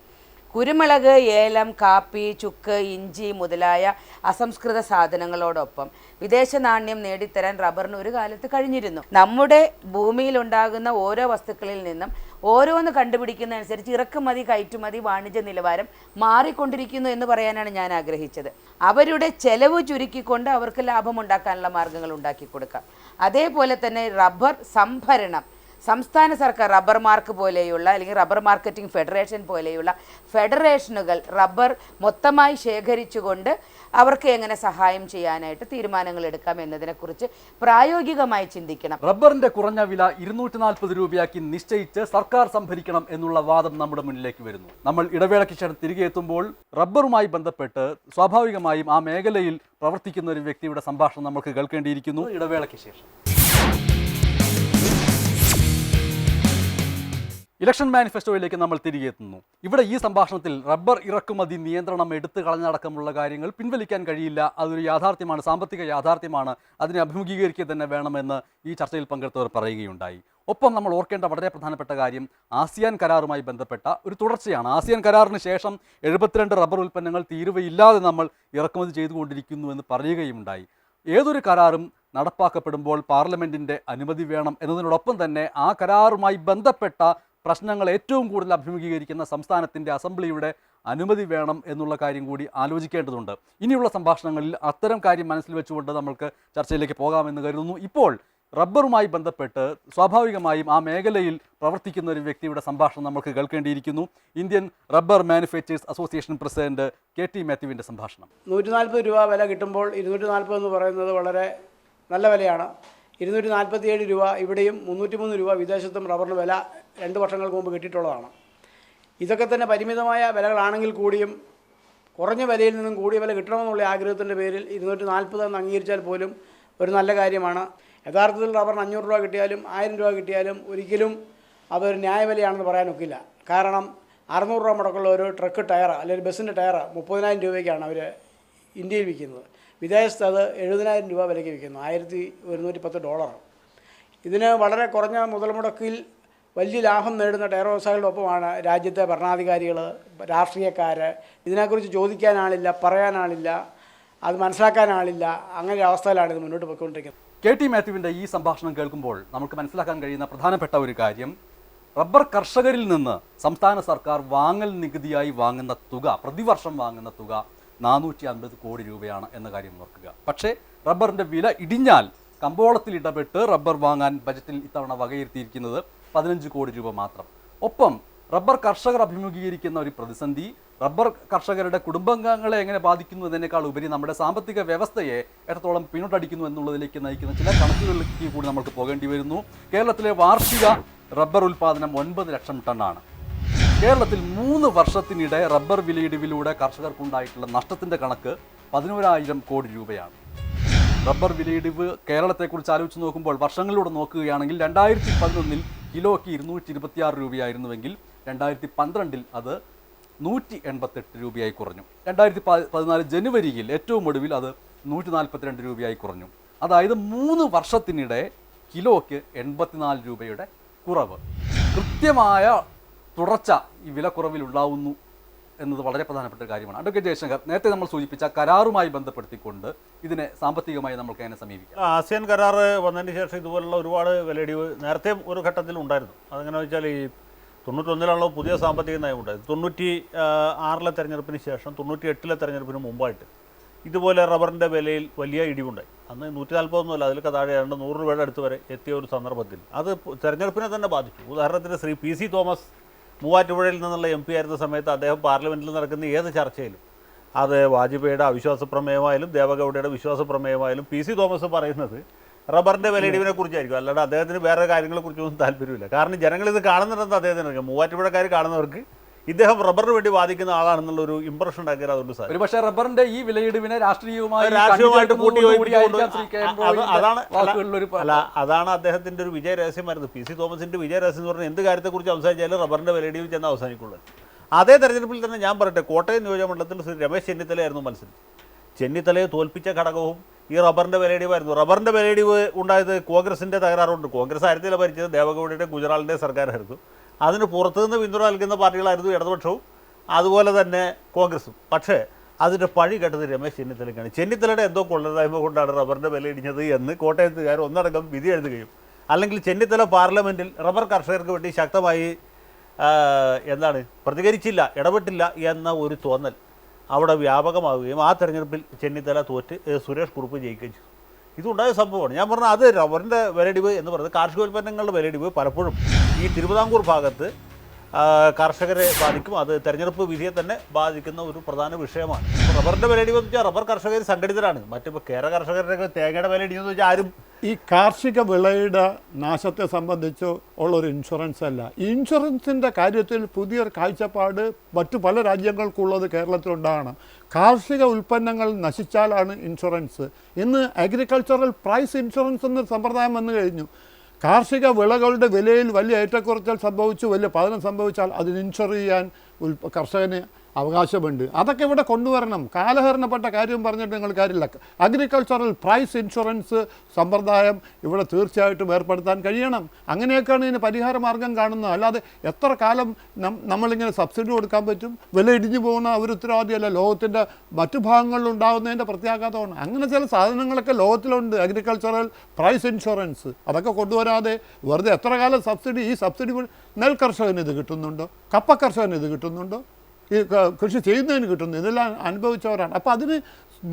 കുരുമുളക് ഏലം കാപ്പി ചുക്ക് ഇഞ്ചി മുതലായ അസംസ്കൃത സാധനങ്ങളോടൊപ്പം വിദേശ നാണ്യം നേടിത്തരാൻ റബ്ബറിന് ഒരു കാലത്ത് കഴിഞ്ഞിരുന്നു. നമ്മുടെ ഭൂമിയിൽ ഉണ്ടാകുന്ന ഓരോ വസ്തുക്കളിൽ നിന്നും ഓരോന്ന് കണ്ടുപിടിക്കുന്നതനുസരിച്ച് ഇറക്കുമതി കയറ്റുമതി വാണിജ്യ നിലവാരം മാറിക്കൊണ്ടിരിക്കുന്നു എന്ന് പറയാനാണ് ഞാൻ ആഗ്രഹിച്ചത്. അവരുടെ ചെലവ് ചുരുക്കിക്കൊണ്ട് അവർക്ക് ലാഭമുണ്ടാക്കാനുള്ള മാർഗങ്ങൾ ഉണ്ടാക്കി കൊടുക്കാം. അതേപോലെ തന്നെ റബ്ബർ സംഭരണം. സംസ്ഥാന സർക്കാർ റബ്ബർ മാർക്ക് പോലെയുള്ള അല്ലെങ്കിൽ റബ്ബർ മാർക്കറ്റിംഗ് ഫെഡറേഷൻ പോലെയുള്ള ഫെഡറേഷനുകൾ റബ്ബർ മൊത്തമായി ശേഖരിച്ചുകൊണ്ട് അവർക്ക് എങ്ങനെ സഹായം ചെയ്യാനായിട്ട് തീരുമാനങ്ങൾ എടുക്കാം എന്നതിനെക്കുറിച്ച് പ്രായോഗികമായി ചിന്തിക്കണം. റബ്ബറിന്റെ കുറഞ്ഞ വില ഇരുന്നൂറ്റി നാൽപ്പത് രൂപയാക്കി നിശ്ചയിച്ച് സർക്കാർ സംഭരിക്കണം എന്നുള്ള വാദം നമ്മുടെ മുന്നിലേക്ക് വരുന്നു. നമ്മൾ ഇടവേളയ്ക്ക് ശേഷം തിരികെ എത്തുമ്പോൾ റബ്ബറുമായി ബന്ധപ്പെട്ട് സ്വാഭാവികമായും ആ മേഖലയിൽ പ്രവർത്തിക്കുന്ന ഒരു വ്യക്തിയുടെ സംഭാഷണം നമുക്ക് കേൾക്കേണ്ടിയിരിക്കുന്നു. ഇടവേളയ്ക്ക് ശേഷം. ഇലക്ഷൻ മാനിഫെസ്റ്റോയിലേക്ക് നമ്മൾ തിരികെ എത്തുന്നു. ഇവിടെ ഈ സംഭാഷണത്തിൽ റബ്ബർ ഇറക്കുമതി നിയന്ത്രണം എടുത്തു കളഞ്ഞടക്കമുള്ള കാര്യങ്ങൾ പിൻവലിക്കാൻ കഴിയില്ല. അതൊരു യാഥാർത്ഥ്യമാണ് സാമ്പത്തിക യാഥാർത്ഥ്യമാണ്. അതിനെ അഭിമുഖീകരിക്കുക തന്നെ വേണമെന്ന് ഈ ചർച്ചയിൽ പങ്കെടുത്തവർ പറയുകയുണ്ടായി. ഒപ്പം നമ്മൾ ഓർക്കേണ്ട വളരെ പ്രധാനപ്പെട്ട കാര്യം ആസിയാൻ കരാറുമായി ബന്ധപ്പെട്ട ഒരു തുടർച്ചയാണ്. ആസിയാൻ കരാറിന് ശേഷം എഴുപത്തിരണ്ട് റബ്ബർ ഉൽപ്പന്നങ്ങൾ തീരുവയില്ലാതെ നമ്മൾ ഇറക്കുമതി ചെയ്തുകൊണ്ടിരിക്കുന്നു എന്ന് പറയുകയുമുണ്ടായി. ഏതൊരു കരാറും നടപ്പാക്കപ്പെടുമ്പോൾ പാർലമെന്റിന്റെ അനുമതി വേണം എന്നതിനോടൊപ്പം തന്നെ ആ കരാറുമായി ബന്ധപ്പെട്ട പ്രശ്നങ്ങൾ ഏറ്റവും കൂടുതൽ അഭിമുഖീകരിക്കുന്ന സംസ്ഥാനത്തിന്റെ അസംബ്ലിയുടെ അനുമതി വേണം എന്നുള്ള കാര്യം കൂടി ആലോചിക്കേണ്ടതുണ്ട്. ഇനിയുള്ള സംഭാഷണങ്ങളിൽ അത്തരം കാര്യം മനസ്സിൽ വെച്ചുകൊണ്ട് നമ്മൾക്ക് ചർച്ചയിലേക്ക് പോകാമെന്ന് കരുതുന്നു. ഇപ്പോൾ റബ്ബറുമായി ബന്ധപ്പെട്ട് സ്വാഭാവികമായും ആ മേഖലയിൽ പ്രവർത്തിക്കുന്ന ഒരു വ്യക്തിയുടെ സംഭാഷണം നമുക്ക് കേൾക്കേണ്ടിയിരിക്കുന്നു. Indian rubber manufacturers association president K T മാത്യുവിന്റെ സംഭാഷണം. നൂറ്റി നാൽപ്പത് രൂപ വില കിട്ടുമ്പോൾ ഇരുന്നൂറ്റി നാൽപ്പത് എന്ന് പറയുന്നത് വളരെ നല്ല വിലയാണ്. ഇരുന്നൂറ്റി നാൽപ്പത്തിയേഴ് രൂപ ഇവിടെയും മുന്നൂറ്റി മൂന്ന് രൂപ വിദേശത്തും റബ്ബറിന് വില രണ്ട് വർഷങ്ങൾക്ക് മുമ്പ് കിട്ടിയിട്ടുള്ളതാണ്. ഇതൊക്കെ തന്നെ പരിമിതമായ വിലകളാണെങ്കിൽ കൂടിയും കുറഞ്ഞ വിലയിൽ നിന്നും കൂടിയ വില കിട്ടണമെന്നുള്ള ആഗ്രഹത്തിന്റെ പേരിൽ ഇരുന്നൂറ്റി നാൽപ്പത് എന്ന് അംഗീകരിച്ചാൽ പോലും ഒരു നല്ല കാര്യമാണ്. യഥാർത്ഥത്തിൽ റബ്ബറിന് അഞ്ഞൂറ് രൂപ കിട്ടിയാലും ആയിരം രൂപ കിട്ടിയാലും ഒരിക്കലും അതൊരു ന്യായവിലയാണെന്ന് പറയാനൊക്കില്ല. കാരണം അറുന്നൂറ് രൂപ മുടക്കുള്ള ഒരു ട്രക്ക് ടയർ അല്ലെങ്കിൽ ബസ്സിന്റെ ടയർ മുപ്പതിനായിരം രൂപയ്ക്കാണ് അവർ ഇന്ത്യയിൽ വിൽക്കുന്നത്. വിദേശത്ത് അത് എഴുപതിനായിരം രൂപ വിലയ്ക്ക് വിൽക്കുന്നു. ആയിരത്തി ഒരുന്നൂറ്റി പത്ത് ഡോളർ. ഇതിന് വളരെ കുറഞ്ഞ മുതൽ മുടക്കിൽ വലിയ ലാഭം നേടുന്ന ടയർ വ്യവസായികളുടെ ഒപ്പമാണ് രാജ്യത്തെ ഭരണാധികാരികൾ രാഷ്ട്രീയക്കാർ ഇതിനെക്കുറിച്ച് ചോദിക്കാനാളില്ല പറയാനാളില്ല അത് മനസ്സിലാക്കാനാളില്ല അങ്ങനെ ഒരു അവസ്ഥയിലാണ് ഇത് മുന്നോട്ട് പോയിക്കൊണ്ടിരിക്കുന്നത്. കെ ടി മാത്യുവിന്റെ ഈ സംഭാഷണം കേൾക്കുമ്പോൾ നമുക്ക് മനസ്സിലാക്കാൻ കഴിയുന്ന പ്രധാനപ്പെട്ട ഒരു കാര്യം. റബ്ബർ കർഷകരിൽ നിന്ന് സംസ്ഥാന സർക്കാർ വാങ്ങൽ നികുതിയായി വാങ്ങുന്ന തുക പ്രതിവർഷം വാങ്ങുന്ന തുക നാനൂറ്റി അൻപത് കോടി രൂപയാണ് എന്ന കാര്യം ഓർക്കുക. പക്ഷേ റബ്ബറിന്റെ വില ഇടിഞ്ഞാൽ കമ്പോളത്തിൽ ഇടപെട്ട് റബ്ബർ വാങ്ങാൻ ബജറ്റിൽ ഇത്തവണ വകയിരുത്തിയിരിക്കുന്നത് പതിനഞ്ച് കോടി രൂപ മാത്രം. ഒപ്പം റബ്ബർ കർഷകർ അഭിമുഖീകരിക്കുന്ന ഒരു പ്രതിസന്ധി റബ്ബർ കർഷകരുടെ കുടുംബാംഗങ്ങളെ എങ്ങനെ ബാധിക്കുന്നു എന്നതിനേക്കാൾ ഉപരി നമ്മുടെ സാമ്പത്തിക വ്യവസ്ഥയെ എത്രത്തോളം പിന്നോട്ടടിക്കുന്നു എന്നുള്ളതിലേക്ക് നയിക്കുന്ന ചില കണക്കുകളിലേക്ക് കൂടി നമ്മൾക്ക് പോകേണ്ടി വരുന്നു. കേരളത്തിലെ വാർഷിക റബ്ബർ ഉൽപ്പാദനം ഒൻപത് ലക്ഷം ടണ്ണാണ്. കേരളത്തിൽ മൂന്ന് വർഷത്തിനിടെ റബ്ബർ വിലയിടിവിലൂടെ കർഷകർക്കുണ്ടായിട്ടുള്ള നഷ്ടത്തിന്റെ കണക്ക് പതിനോരായിരം കോടി രൂപയാണ്. റബ്ബർ വിലയിടിവ് കേരളത്തെക്കുറിച്ച് ആലോചിച്ച് നോക്കുമ്പോൾ വർഷങ്ങളിലൂടെ നോക്കുകയാണെങ്കിൽ രണ്ടായിരത്തി പതിനൊന്നിൽ കിലോയ്ക്ക് ഇരുന്നൂറ്റി ഇരുപത്തിയാറ് രൂപയായിരുന്നുവെങ്കിൽ രണ്ടായിരത്തി പന്ത്രണ്ടിൽ അത് നൂറ്റി എൺപത്തെട്ട് രൂപയായി കുറഞ്ഞു. രണ്ടായിരത്തി പതിനാല് ജനുവരിയിൽ ഏറ്റവും ഒടുവിൽ അത് നൂറ്റി നാൽപ്പത്തിരണ്ട് രൂപയായി കുറഞ്ഞു. അതായത് മൂന്ന് വർഷത്തിനിടെ കിലോയ്ക്ക് എൺപത്തിനാല് രൂപയുടെ കുറവ്. കൃത്യമായ തുടർച്ച ഈ വിലക്കുറവിൽ ഉണ്ടാവുന്നു എന്നത് വളരെ പ്രധാനപ്പെട്ട ഒരു കാര്യമാണ്. അഡ്വക്കേറ്റ് ജയശങ്കർ നേരത്തെ നമ്മൾ സൂചിപ്പിച്ച കരാറുമായി ബന്ധപ്പെടുത്തിക്കൊണ്ട് ഇതിനെ സാമ്പത്തികമായി നമുക്ക് എങ്ങനെ സമീപിക്കാം? ആസിയൻ കരാർ വന്നതിന് ശേഷം ഇതുപോലുള്ള ഒരുപാട് വിലയിടിവ് നേരത്തെ ഒരു ഘട്ടത്തിൽ ഉണ്ടായിരുന്നു. അതെങ്ങനെ വെച്ചാൽ ഈ തൊണ്ണൂറ്റൊന്നിലുള്ള പുതിയ സാമ്പത്തിക നയമുണ്ടായത് തൊണ്ണൂറ്റി ആ, ആറിലെ തെരഞ്ഞെടുപ്പിന് ശേഷം തൊണ്ണൂറ്റി എട്ടിലെ തെരഞ്ഞെടുപ്പിന് മുമ്പായിട്ട് ഇതുപോലെ റബ്ബറിന്റെ വിലയിൽ വലിയ ഇടിവുണ്ടായി. അന്ന് നൂറ്റി നാൽപ്പതൊന്നുമല്ല അതിലൊക്കെ താഴെ രണ്ട് നൂറ് രൂപയുടെ അടുത്ത് വരെ എത്തിയ ഒരു സന്ദർഭത്തിൽ. അത് തെരഞ്ഞെടുപ്പിനെ തന്നെ ബാധിച്ചു. ഉദാഹരണത്തിന് ശ്രീ പി സി തോമസ് മൂവാറ്റുപുഴയിൽ നിന്നുള്ള എം പി ആയിരുന്ന സമയത്ത് അദ്ദേഹം പാർലമെന്റിൽ നടക്കുന്ന ഏത് ചർച്ചയിലും അത് വാജ്പേയിയുടെ അവിശ്വാസ പ്രമേയമായാലും ദേവഗൗഡയുടെ വിശ്വാസ പ്രമേയമായാലും പി സി തോമസ് പറയുന്നത് റബ്ബറിന്റെ വിലയിടിവിനെ കുറിച്ചായിരിക്കും. അല്ലാതെ അദ്ദേഹത്തിന് വേറെ കാര്യങ്ങളെക്കുറിച്ചൊന്നും താല്പര്യമില്ല. കാരണം ജനങ്ങൾ ഇത് കാണുന്നുണ്ടെന്ന് അദ്ദേഹത്തിന് മൂവാറ്റുപുഴക്കാർ കാണുന്നവർക്ക് ഇദ്ദേഹം റബ്ബറിന് വേണ്ടി വാദിക്കുന്ന ആളാണെന്നുള്ള ഒരു ഇമ്പ്രഷൻ ഉണ്ടാക്കിയാൽ അതുകൊണ്ട് സാർ. ഒരുപക്ഷെ റബ്ബറിന്റെ ഈ വിലയിടിവിനെ രാഷ്ട്രീയവുമായി രാഷ്ട്രീയമായിട്ട് അതാണ് അല്ല അതാണ് അദ്ദേഹത്തിന്റെ ഒരു വിജയ രഹസ്യമായിരുന്നു. പി സി തോമസിന്റെ വിജയ രഹസ്യം എന്ന് പറഞ്ഞാൽ എന്ത് കാര്യത്തെക്കുറിച്ച് സംസാരിച്ചാലും റബ്ബറിന്റെ വിലയിടിവ് ചെന്ന് അവസാനിക്കുള്ളൂ. അതേ തെരഞ്ഞെടുപ്പിൽ തന്നെ ഞാൻ പറയട്ടെ കോട്ടയം നിയോജകമണ്ഡലത്തിൽ ശ്രീ രമേശ് ചെന്നിത്തലയായിരുന്നു മത്സരം ചെന്നിത്തലയെ തോൽപ്പിച്ച ഘടകവും ഈ റബ്ബറിന്റെ വിലയിടിവായിരുന്നു. റബ്ബറിന്റെ വിലയിടിവ് ഉണ്ടായത് കോൺഗ്രസിന്റെ തകരാറുണ്ട് കോൺഗ്രസ് ആയിരത്തില ഭരിച്ചത് ദേവഗൌഡയുടെ ഗുജറാളിന്റെ സർക്കാരായിരുന്നു. അതിന് പുറത്തുനിന്ന് പിന്തുണ നൽകുന്ന പാർട്ടികളായിരുന്നു ഇടതുപക്ഷവും അതുപോലെ തന്നെ കോൺഗ്രസും. പക്ഷേ അതിന്റെ പഴി കേട്ടത് രമേശ് ചെന്നിത്തലയ്ക്കാണ്. ചെന്നിത്തലയുടെ എന്തോ കൊള്ളതായ്മ കൊണ്ടാണ് റബ്ബറിന്റെ വില ഇടിഞ്ഞത് എന്ന് കോട്ടയത്തുകാർ ഒന്നടങ്കം വിധി എഴുതുകയും അല്ലെങ്കിൽ ചെന്നിത്തല പാർലമെന്റിൽ റബ്ബർ കർഷകർക്ക് വേണ്ടി ശക്തമായി എന്താണ് പ്രതികരിച്ചില്ല ഇടപെട്ടില്ല എന്ന ഒരു തോന്നൽ അവിടെ വ്യാപകമാവുകയും ആ തെരഞ്ഞെടുപ്പിൽ ചെന്നിത്തല തോറ്റ് സുരേഷ് കുറുപ്പ് ജയിക്കുകയും ചെയ്തു. ഇതുണ്ടായ സംഭവമാണ്. ഞാൻ പറഞ്ഞ അത് റബ്ബറിന്റെ വിലയിടിവ് എന്ന് പറയുന്നത് കാർഷികോൽപ്പന്നങ്ങളുടെ വിലയിടിവ് പലപ്പോഴും ഈ തിരുവിതാംകൂർ ഭാഗത്ത് കർഷകരെ ബാധിക്കും. അത് തെരഞ്ഞെടുപ്പ് വിധിയെ തന്നെ ബാധിക്കുന്ന ഒരു പ്രധാന വിഷയമാണ്. റബ്ബറിന്റെ റബ്ബറിന്റെ ഇടിവെന്ന് വെച്ചാൽ റബ്ബർ കർഷകർ സംഘടിതരാണ്. മറ്റിപ്പോൾ കേര കർഷകരുടെ തേങ്ങയുടെ വില ഇടിയെന്ന് വെച്ചാൽ ആരും ഈ കാർഷിക വിളയുടെ നാശത്തെ സംബന്ധിച്ച് ഉള്ളൊരു ഇൻഷുറൻസ് അല്ല. ഇൻഷുറൻസിന്റെ കാര്യത്തിൽ പുതിയൊരു കാഴ്ചപ്പാട് മറ്റു പല രാജ്യങ്ങൾക്കുള്ളത് കേരളത്തിലുണ്ടാകണം കാർഷിക ഉൽപ്പന്നങ്ങൾ നശിച്ചാലാണ് ഇൻഷുറൻസ് ഇന്ന് അഗ്രികൾച്ചറൽ പ്രൈസ് ഇൻഷുറൻസ് എന്നൊരു സമ്പ്രദായം വന്നു കഴിഞ്ഞു. കാർഷിക വിളകളുടെ വിലയിൽ വലിയ ഏറ്റക്കുറച്ചിൽ സംഭവിച്ചു വലിയ പതനം സംഭവിച്ചാൽ അതിന് ഇൻഷുർ ചെയ്യാൻ കർഷകന് അവകാശമുണ്ട്. അതൊക്കെ ഇവിടെ കൊണ്ടുവരണം. കാലഹരണപ്പെട്ട കാര്യം പറഞ്ഞിട്ട് നിങ്ങൾ കാര്യമില്ല. അഗ്രികൾച്ചറൽ പ്രൈസ് ഇൻഷുറൻസ് സമ്പ്രദായം ഇവിടെ തീർച്ചയായിട്ടും ഏർപ്പെടുത്താൻ കഴിയണം. അങ്ങനെയൊക്കെയാണ് ഇതിന് പരിഹാര മാർഗം കാണുന്നത്. അല്ലാതെ എത്ര കാലം നമ്മളിങ്ങനെ സബ്സിഡി കൊടുക്കാൻ പറ്റും? വില ഇടിഞ്ഞു പോകുന്ന ഒരു ഉത്തരവാദിയല്ല. ലോകത്തിന്റെ മറ്റു ഭാഗങ്ങളിൽ ഉണ്ടാകുന്നതിന്റെ പ്രത്യാഘാതമാണ്. അങ്ങനെ ചില സാധനങ്ങളൊക്കെ ലോകത്തിലുണ്ട്. അഗ്രികൾച്ചറൽ പ്രൈസ് ഇൻഷുറൻസ് അതൊക്കെ കൊണ്ടുവരാതെ വെറുതെ എത്ര കാലം സബ്സിഡി ഈ സബ്സിഡി നെൽ കർഷകന് ഇത് കിട്ടുന്നുണ്ടോ? കപ്പ കർഷകന് ഇത് കിട്ടുന്നുണ്ടോ? ഈ കൃഷി ചെയ്യുന്നതിന് കിട്ടുന്നു. ഇതെല്ലാം അനുഭവിച്ചവരാണ്. അപ്പോൾ അതിന്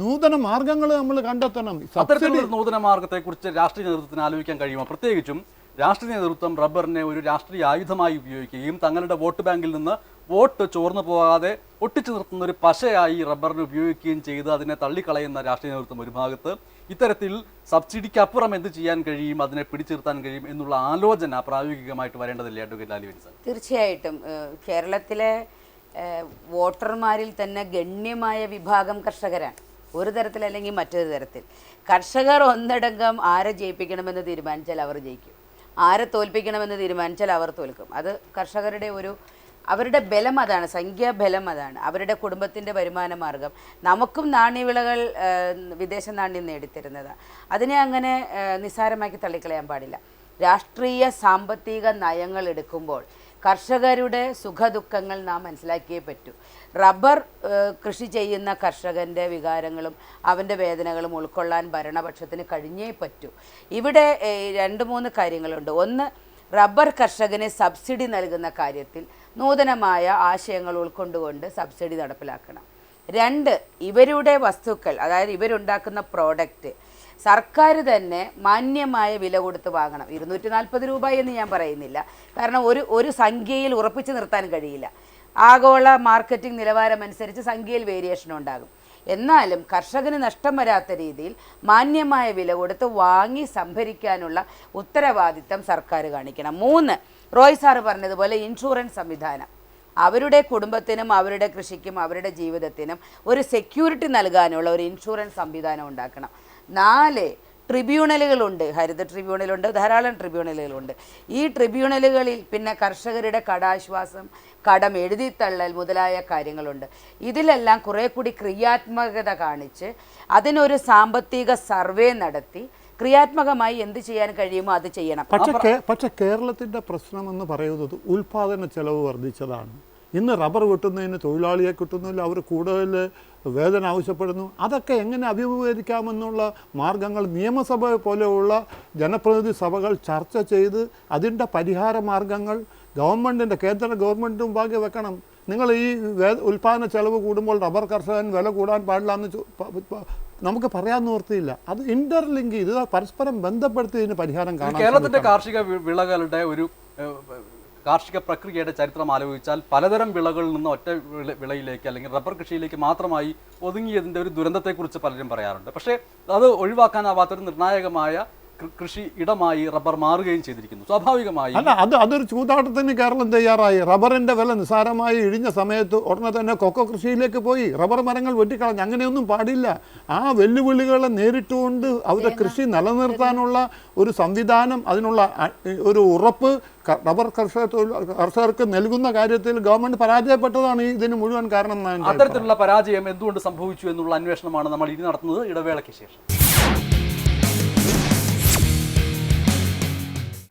നൂതന മാർഗങ്ങൾ നമ്മൾ കണ്ടെത്തണം. അത്തരത്തിലുള്ള നൂതന മാർഗത്തെക്കുറിച്ച് രാഷ്ട്രീയ നേതൃത്വത്തിന് ആലോചിക്കാൻ കഴിയുമോ? പ്രത്യേകിച്ചും രാഷ്ട്രീയ നേതൃത്വം റബ്ബറിനെ ഒരു രാഷ്ട്രീയ ആയുധമായി ഉപയോഗിക്കുകയും തങ്ങളുടെ വോട്ട് ബാങ്കിൽ നിന്ന് വോട്ട് ചോർന്നു പോകാതെ ഒട്ടിച്ചു നിർത്തുന്ന ഒരു പശയായി റബ്ബറിനെ ഉപയോഗിക്കുകയും ചെയ്ത് അതിനെ തള്ളിക്കളയുന്ന രാഷ്ട്രീയ നേതൃത്വം ഒരു ഭാഗത്ത് ഇത്തരത്തിൽ സബ്സിഡിക്ക് അപ്പുറം എന്ത് ചെയ്യാൻ കഴിയും അതിനെ പിടിച്ചു നിർത്താൻ കഴിയും എന്നുള്ള ആലോചന പ്രായോഗികമായിട്ട് വരേണ്ടതില്ലേ അഡ്വക്കേറ്റ് ലാലി വിൻസൻ തീർച്ചയായിട്ടും. കേരളത്തിലെ വോട്ടർമാരിൽ തന്നെ ഗണ്യമായ വിഭാഗം കർഷകരാണ്. ഒരു തരത്തിൽ അല്ലെങ്കിൽ മറ്റൊരു തരത്തിൽ. കർഷകർ ഒന്നടങ്കം ആരെ ജയിപ്പിക്കണമെന്ന് തീരുമാനിച്ചാൽ അവർ ജയിക്കും. ആരെ തോൽപ്പിക്കണമെന്ന് തീരുമാനിച്ചാൽ അവർ തോൽക്കും. അത് കർഷകരുടെ ഒരു അവരുടെ ബലം അതാണ് സംഖ്യാബലം അതാണ്. അവരുടെ കുടുംബത്തിന്റെ വരുമാന മാർഗം. നമുക്കും നാണ്യവിളകൾ വിദേശ നാണ്യം നേടിത്തരുന്നതാണ് അതിനെ അങ്ങനെ നിസ്സാരമാക്കി തള്ളിക്കളയാൻ പാടില്ല. രാഷ്ട്രീയ സാമ്പത്തിക നയങ്ങൾ എടുക്കുമ്പോൾ കർഷകരുടെ സുഖദുഃഖങ്ങൾ നാം മനസ്സിലാക്കിയേ പറ്റൂ. റബ്ബർ കൃഷി ചെയ്യുന്ന കർഷകന്റെ വികാരങ്ങളും അവന്റെ വേദനകളും ഉൾക്കൊള്ളാൻ ഭരണപക്ഷത്തിന് കഴിഞ്ഞേ പറ്റൂ. ഇവിടെ രണ്ട് മൂന്ന് കാര്യങ്ങളുണ്ട്. ഒന്ന് റബ്ബർ കർഷകന് സബ്സിഡി നൽകുന്ന കാര്യത്തിൽ നൂതനമായ ആശയങ്ങൾ ഉൾക്കൊണ്ടുകൊണ്ട് സബ്സിഡി നടപ്പിലാക്കണം. രണ്ട് ഇവരുടെ വസ്തുക്കൾ അതായത് ഇവരുണ്ടാക്കുന്ന പ്രോഡക്റ്റ് സർക്കാർ തന്നെ മാന്യമായ വില കൊടുത്ത് വാങ്ങണം. ഇരുന്നൂറ്റി നാൽപ്പത് രൂപ എന്ന് ഞാൻ പറയുന്നില്ല. കാരണം ഒരു ഒരു സംഖ്യയിൽ ഉറപ്പിച്ചു നിർത്താൻ കഴിയില്ല. ആഗോള മാർക്കറ്റിംഗ് നിലവാരം അനുസരിച്ച് സംഖ്യയിൽ വേരിയേഷൻ ഉണ്ടാകും. എന്നാലും കർഷകന് നഷ്ടം വരാത്ത രീതിയിൽ മാന്യമായ വില കൊടുത്ത് വാങ്ങി സംഭരിക്കാനുള്ള ഉത്തരവാദിത്തം സർക്കാർ കാണിക്കണം. മൂന്ന് റോയ് സാറ് പറഞ്ഞതുപോലെ ഇൻഷുറൻസ് സംവിധാനം. അവരുടെ കുടുംബത്തിനും അവരുടെ കൃഷിക്കും അവരുടെ ജീവിതത്തിനും ഒരു സെക്യൂരിറ്റി നൽകാനുള്ള ഒരു ഇൻഷുറൻസ് സംവിധാനം ഉണ്ടാക്കണം. നാല് ട്രിബ്യൂണലുകളുണ്ട്. ഹരിത ട്രിബ്യൂണലുണ്ട് ധാരാളം ട്രിബ്യൂണലുകളുണ്ട്. ഈ ട്രിബ്യൂണലുകളിൽ പിന്നെ കർഷകരുടെ കടാശ്വാസം കടം എഴുതിത്തള്ളൽ മുതലായ കാര്യങ്ങളുണ്ട്. ഇതിലെല്ലാം കുറേ കൂടി ക്രിയാത്മകത കാണിച്ച് അതിനൊരു സാമ്പത്തിക സർവേ നടത്തി ക്രിയാത്മകമായി എന്ത് ചെയ്യാൻ കഴിയുമോ അത് ചെയ്യണം. പക്ഷേ പക്ഷേ കേരളത്തിന്റെ പ്രശ്നമെന്ന് പറയുന്നത് ഉൽപാദന ചെലവ് വർദ്ധിച്ചതാണ്. ഇന്ന് റബ്ബർ വെട്ടുന്നതിന് തൊഴിലാളിയെ കിട്ടുന്നില്ല അവർ കൂടുതൽ വേതനം ആവശ്യപ്പെടുന്നു. അതൊക്കെ എങ്ങനെ അഭിമുഖീകരിക്കാമെന്നുള്ള മാർഗങ്ങൾ നിയമസഭ പോലെയുള്ള ജനപ്രതിനിധി സഭകൾ ചർച്ച ചെയ്ത് അതിന്റെ പരിഹാര മാർഗങ്ങൾ ഗവൺമെന്റിന്റെ കേന്ദ്ര ഗവൺമെന്റും ഭാഗ്യം വെക്കണം. നിങ്ങൾ ഈ വേ ഉൽപാദന ചെലവ് കൂടുമ്പോൾ റബ്ബർ കർഷകൻ വില കൂടാൻ പാടില്ല എന്ന് നമുക്ക് പറയാൻ നിർത്തിയില്ല അത് ഇന്റർലിങ്ക് ചെയ്ത് പരസ്പരം ബന്ധപ്പെടുത്തി ഇതിന് പരിഹാരം കാണാം കേരളത്തിന്റെ കാർഷിക വിളകളുടെ ഒരു കാർഷിക പ്രക്രിയയുടെ ചരിത്രം ആലോചിച്ചാൽ പലതരം വിളകളിൽ നിന്ന് ഒറ്റ വിള- വിളയിലേക്ക് അല്ലെങ്കിൽ റബ്ബർ കൃഷിയിലേക്ക് മാത്രമായി ഒതുങ്ങിയതിന്റെ ഒരു ദുരന്തത്തെക്കുറിച്ച് പലരും പറയാറുണ്ട്. പക്ഷേ അത് ഒഴിവാക്കാനാവാത്തൊരു നിർണായകമായ കൃഷി ഇടമായി റബ്ബർ മാറുകയും ചെയ്തിരിക്കുന്നു. സ്വാഭാവികമായി അല്ല അത് അതൊരു ചൂതാട്ടത്തിന് കേരളം തയ്യാറായി. റബ്ബറിന്റെ വില നിസ്സാരമായി ഇഴിഞ്ഞ സമയത്ത് ഉടനെ തന്നെ കൊക്കോ കൃഷിയിലേക്ക് പോയി. റബ്ബർ മരങ്ങൾ വെട്ടിക്കളഞ്ഞു. അങ്ങനെയൊന്നും പാടില്ല. ആ വെല്ലുവിളികളെ നേരിട്ടുകൊണ്ട് അവരുടെ കൃഷി നിലനിർത്താനുള്ള ഒരു സംവിധാനം അതിനുള്ള ഒരു ഉറപ്പ് റബ്ബർ കർഷക കർഷകർക്ക് നൽകുന്ന കാര്യത്തിൽ ഗവൺമെന്റ് പരാജയപ്പെട്ടതാണ് ഈ ഇതിന് മുഴുവൻ കാരണം. അത്തരത്തിലുള്ള പരാജയം എന്തുകൊണ്ട് സംഭവിച്ചു എന്നുള്ള അന്വേഷണമാണ് നമ്മൾ ഇനി നടത്തുന്നത്. ഇടവേളയ്ക്ക് ശേഷം.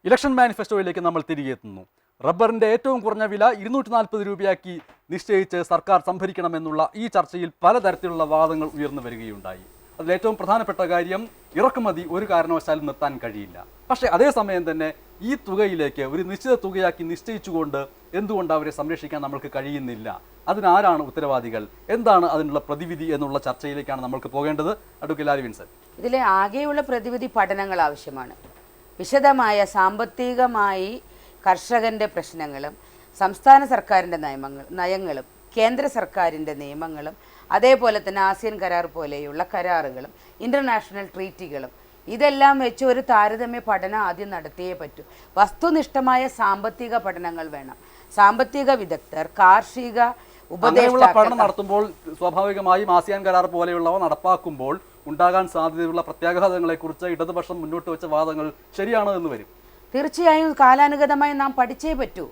ഇലക്ഷൻ മാനിഫെസ്റ്റോയിലേക്ക് നമ്മൾ തിരികെ എത്തുന്നു. റബ്ബറിന്റെ ഏറ്റവും കുറഞ്ഞ വില ഇരുന്നൂറ്റി നാൽപ്പത് രൂപയാക്കി നിശ്ചയിച്ച് സർക്കാർ സംഭരിക്കണമെന്നുള്ള ഈ ചർച്ചയിൽ പലതരത്തിലുള്ള വാദങ്ങൾ ഉയർന്നു വരികയുണ്ടായി. അതിൽ ഏറ്റവും പ്രധാനപ്പെട്ട കാര്യം ഇറക്കുമതി ഒരു കാരണവശാലും നിർത്താൻ കഴിയില്ല. പക്ഷേ അതേസമയം തന്നെ ഈ തുകയിലേക്ക് ഒരു നിശ്ചിത തുകയാക്കി നിശ്ചയിച്ചുകൊണ്ട് എന്തുകൊണ്ട് അവരെ സംരക്ഷിക്കാൻ നമ്മൾക്ക് കഴിയുന്നില്ല? അതിനാരാണ് ഉത്തരവാദികൾ? എന്താണ് അതിനുള്ള പ്രതിവിധി എന്നുള്ള ചർച്ചയിലേക്കാണ് നമ്മൾക്ക് പോകേണ്ടത്? അഡ്വക്കേറ്റ് ലാരി വിൻസൻ ഇതിലെ ആകെയുള്ള പ്രതിവിധി പഠനങ്ങൾ ആവശ്യമാണ്. വിശദമായ സാമ്പത്തികമായി കർഷകന്റെ പ്രശ്നങ്ങളും സംസ്ഥാന സർക്കാരിന്റെ നിയമങ്ങൾ നയങ്ങളും കേന്ദ്ര സർക്കാരിന്റെ നിയമങ്ങളും അതേപോലെ തന്നെ ആസിയൻ കരാർ പോലെയുള്ള കരാറുകളും ഇന്റർനാഷണൽ ട്രീറ്റികളും ഇതെല്ലാം വെച്ച് ഒരു താരതമ്യ പഠനം ആദ്യം നടത്തിയേ പറ്റൂ. വസ്തുനിഷ്ഠമായ സാമ്പത്തിക പഠനങ്ങൾ വേണം. സാമ്പത്തിക വിദഗ്ധർ കാർഷിക അങ്ങനെയുള്ള പഠനം നടത്തുമ്പോൾ സ്വാഭാവികമായും ആസിയാൻ കരാർ പോലെയുള്ളവ നടപ്പാക്കുമ്പോൾ ഉണ്ടാകാൻ സാധ്യതയുള്ള പ്രത്യാഘാതങ്ങളെക്കുറിച്ച് ഇടതുപക്ഷം മുന്നോട്ട് വെച്ച വാദങ്ങൾ ശരിയാണ് എന്ന് വരും. തീർച്ചയായും കാലാനുഗതമായി നാം പഠിച്ചേ പറ്റൂ.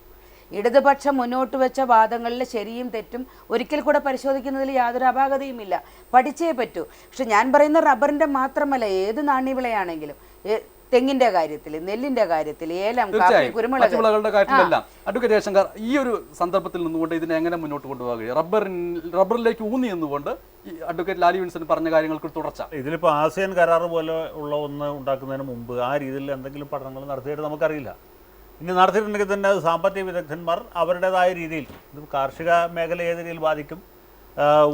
ഇടതുപക്ഷം മുന്നോട്ട് വെച്ച വാദങ്ങളിൽ ശരിയും തെറ്റും ഒരിക്കൽ കൂടെ പരിശോധിക്കുന്നതിൽ യാതൊരു അപാകതയുമില്ല. പഠിച്ചേ പറ്റൂ. പക്ഷെ ഞാൻ പറയുന്ന റബ്ബറിന്റെ മാത്രമല്ല ഏത് നാണ്യവിളയാണെങ്കിലും തെങ്ങിന്റെ കാര്യത്തിൽ നെല്ലിന്റെ കാര്യത്തിൽ ഏലം കാപ്പി കുരുമുളക്. വിളകളുടെ കാര്യത്തിലെല്ലാം. അഡ്വക്കേറ്റ് ജയശങ്കർ ഈ ഒരു സന്ദർഭത്തിൽ നിന്നുകൊണ്ട് ഇതിനെ എങ്ങനെ മുന്നോട്ട് കൊണ്ടുപോകുക കഴിയും? റബ്ബറിൻ റബ്ബറിലേക്ക് ഊന്നി നിന്നുകൊണ്ട് ഈ അഡ്വക്കേറ്റ് ലാലി വിൻസൺ പറഞ്ഞ കാര്യങ്ങൾക്ക് തുടർച്ച. ഇതിലിപ്പോൾ ആസിയൻ കരാർ പോലെ ഉള്ള ഒന്ന് ഉണ്ടാക്കുന്നതിന് മുമ്പ് ആ രീതിയിൽ എന്തെങ്കിലും പഠനങ്ങൾ നടത്തിയിട്ട് നമുക്കറിയില്ല. ഇനി നടത്തിയിട്ടുണ്ടെങ്കിൽ തന്നെ അത് സാമ്പത്തിക വിദഗ്ധന്മാർ അവരുടേതായ രീതിയിൽ ഇത് കാർഷിക മേഖല ഏത് രീതിയിൽ ബാധിക്കും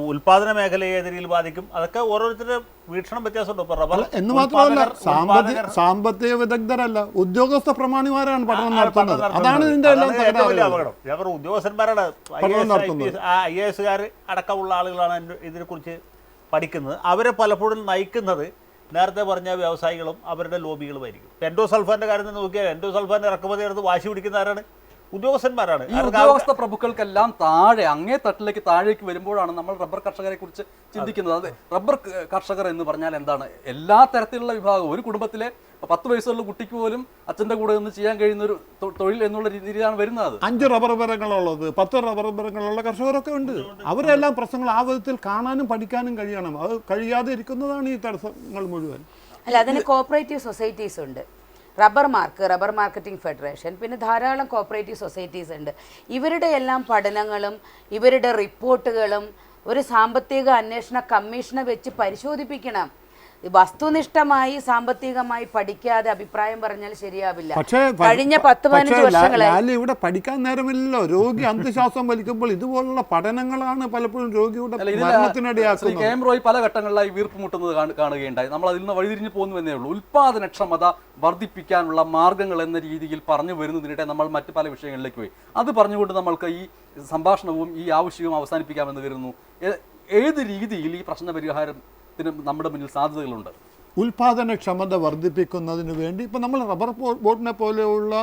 ഉൽപാദന മേഖലയെ ഏത് രീതിയിൽ ബാധിക്കും. അതൊക്കെ ഓരോരുത്തരുടെ വീക്ഷണം വ്യത്യാസമുണ്ട്. ഇപ്പോൾ റബ്ബർ എന്ന് മാത്രമല്ല സാമ്പത്തിക സാമ്പത്തിക വിദഗ്ധരല്ല ഉദ്യോഗസ്ഥ പ്രമാണിമാരാണ് പഠനം നടത്തുന്നത്. അതാണ് ഇതിന്റെ എല്ലാം ഏറ്റവും വലിയ അപകടം. ഞാൻ ഉദ്യോഗസ്ഥന്മാരാണ്. ഐ എ എസുകാർ അടക്കമുള്ള ആളുകളാണ് ഇതിനെ- ഇതിനെക്കുറിച്ച് പഠിക്കുന്നത്. അവരെ പലപ്പോഴും നയിക്കുന്നത് നേരത്തെ പറഞ്ഞ വ്യവസായികളും അവരുടെ ലോബികളുമായിരിക്കും. എൻഡോ സൾഫാന്റെ കാര്യം നോക്കിയാൽ എൻഡോ സൾഫാന്റെ ഇറക്കുമതി എടുത്ത് വാശി പിടിക്കുന്ന ആരാണ്? ഉദ്യോഗസ്ഥന്മാരാണ്. ഈ ഉദ്യോഗസ്ഥ പ്രഭുക്കൾക്കെല്ലാം താഴെ അങ്ങേ തട്ടിലേക്ക് താഴേക്ക് വരുമ്പോഴാണ് നമ്മൾ റബ്ബർ കർഷകരെ കുറിച്ച് ചിന്തിക്കുന്നത്. അതെ റബ്ബർ കർഷകർ എന്ന് പറഞ്ഞാൽ എന്താണ്? എല്ലാ തരത്തിലുള്ള വിഭാഗം ഒരു കുടുംബത്തിലെ പത്ത് വയസ്സുള്ള കുട്ടിക്ക് പോലും അച്ഛന്റെ കൂടെ നിന്ന് ചെയ്യാൻ കഴിയുന്ന ഒരു തൊഴിൽ എന്നുള്ള രീതിയിലാണ് വരുന്നത്. അത്. അഞ്ച് റബ്ബർ മരങ്ങളുള്ളത് പത്ത് റബ്ബർ മരങ്ങളുള്ള കർഷകരൊക്കെ ഉണ്ട്. അവരെല്ലാം പ്രശ്നങ്ങൾ ആ വിധത്തിൽ കാണാനും പഠിക്കാനും കഴിയണം. അത് കഴിയാതെ ഇരിക്കുന്നതാണ് ഈ തടസ്സങ്ങൾ മുഴുവൻ. അല്ല അതിന് കോപ്പറേറ്റീവ് സൊസൈറ്റീസ് ഉണ്ട്. Rubber mark rubber marketing federation പിന്നെ ധാരാളം കോപ്പറേറ്റീവ് സൊസൈറ്റീസ് ഉണ്ട്. ഇവരുടെ എല്ലാം പഠനങ്ങളും ഇവരുടെ റിപ്പോർട്ടുകളും ഒരു സാമ്പത്തിക അന്വേഷണ കമ്മീഷനെ വെച്ച് പരിശോധിപ്പിക്കണം. വസ്തുനിഷ്ഠമായി സാമ്പത്തികമായി പഠിക്കാതെ അഭിപ്രായം പറഞ്ഞാൽ ശരിയാവില്ല. പക്ഷേ കഴിഞ്ഞ പത്ത് പതിനഞ്ച് വർഷങ്ങളായി ഇവിടെ പഠിക്കാൻ നേരമില്ലല്ലോ. രോഗി അന്ധശ്വാസം വലിക്കുമ്പോൾ ഇതുപോലുള്ള പഠനങ്ങളാണ് പലപ്പോഴും രോഗിയുടെ മരണത്തിനിടയാക്കുന്നത്. റോയ് പല ഘട്ടങ്ങളിലായി വീർപ്പ് മുട്ടുന്നത് കാണുകയുണ്ടായി. നമ്മൾ അതിൽ നിന്ന് വഴിതിരിഞ്ഞു പോകുന്നു എന്നേ ഉള്ളൂ. ഉൽപാദനക്ഷമത വർദ്ധിപ്പിക്കാനുള്ള മാർഗങ്ങൾ എന്ന രീതിയിൽ പറഞ്ഞു വരുന്നതിനിടെ നമ്മൾ മറ്റ് പല വിഷയങ്ങളിലേക്ക് പോയി. അത് പറഞ്ഞുകൊണ്ട് നമ്മൾക്ക് ഈ സംഭാഷണവും ഈ ആവശ്യവും അവസാനിപ്പിക്കാമെന്ന് കരുതുന്നു. ഏത് രീതിയിൽ ഈ പ്രശ്ന പരിഹാരത്തിന് നമ്മുടെ മുന്നിൽ സാധ്യതകളുണ്ട്. ഉൽപാദനക്ഷമത വർദ്ധിപ്പിക്കുന്നതിന് വേണ്ടി ഇപ്പം നമ്മൾ റബ്ബർ ബോർഡിനെ പോലെയുള്ള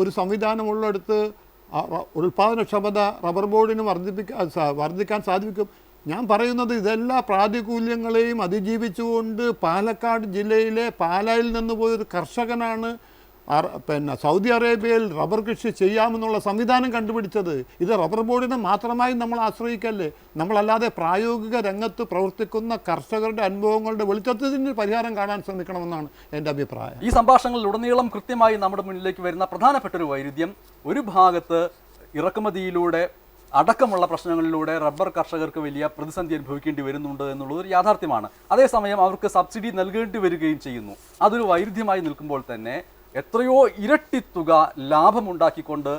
ഒരു സംവിധാനമുള്ളിടത്ത് ഉൽപാദനക്ഷമത റബ്ബർ ബോർഡിന് വർദ്ധിപ്പിക്കാൻ വർദ്ധിക്കാൻ സാധിക്കും. ഞാൻ പറയുന്നത് ഇതെല്ലാ പ്രാതികൂല്യങ്ങളെയും അതിജീവിച്ചുകൊണ്ട് പാലക്കാട് ജില്ലയിലെ പാലായിൽ നിന്ന് പോയൊരു കർഷകനാണ് പിന്നെ സൗദി അറേബ്യയിൽ റബ്ബർ കൃഷി ചെയ്യാമെന്നുള്ള സംവിധാനം കണ്ടുപിടിച്ചത് ഇത് റബ്ബർ ബോർഡിനെ മാത്രമായി നമ്മൾ ആശ്രയിക്കല്ലേ? നമ്മളല്ലാതെ പ്രായോഗിക രംഗത്ത് പ്രവർത്തിക്കുന്ന കർഷകരുടെ അനുഭവങ്ങളുടെ വെളിച്ചത്തിന് പരിഹാരം കാണാൻ ശ്രമിക്കണമെന്നാണ് എന്റെ അഭിപ്രായം. ഈ സംഭാഷണങ്ങളിലുടനീളം കൃത്യമായി നമ്മുടെ മുന്നിലേക്ക് വരുന്ന പ്രധാനപ്പെട്ട ഒരു വൈരുദ്ധ്യം ഒരു ഭാഗത്ത് ഇറക്കുമതിയിലൂടെ അടക്കമുള്ള പ്രശ്നങ്ങളിലൂടെ റബ്ബർ കർഷകർക്ക് വലിയ പ്രതിസന്ധി അനുഭവിക്കേണ്ടി വരുന്നുണ്ട് എന്നുള്ളത് ഒരു യാഥാർത്ഥ്യമാണ്. അതേസമയം അവർക്ക് സബ്സിഡി നൽകേണ്ടി വരികയും ചെയ്യുന്നു. അതൊരു വൈരുദ്ധ്യമായി നിൽക്കുമ്പോൾ തന്നെ എത്രയോ ഇരട്ടി തുക ലാഭമുണ്ടാക്കിക്കൊണ്ട്